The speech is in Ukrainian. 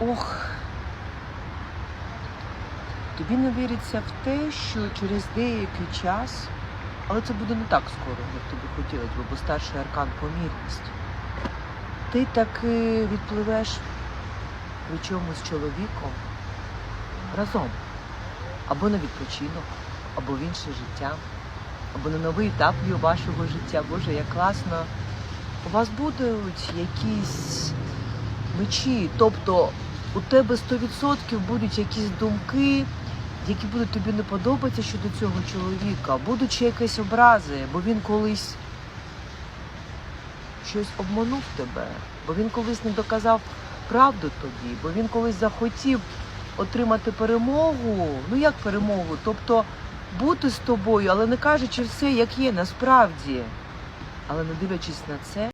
Ох. Тобі не віриться в те, що через деякий час, але це буде не так скоро, як тобі хотілося бо старший аркан помірність. Ти таки відпливеш причому з чоловіком разом. Або на відпочинок, або в інше життя, або на новий етап вашого життя. Боже, як класно. У вас будуть якісь мечі, тобто у тебе 100% будуть якісь думки, які будуть тобі не подобатися щодо цього чоловіка, будуть ще якісь образи, бо він колись щось обманув тебе, бо він колись не доказав правду тобі, бо він колись захотів отримати перемогу. Ну як перемогу? Тобто бути з тобою, але не кажучи все, як є насправді. Але не дивлячись на це,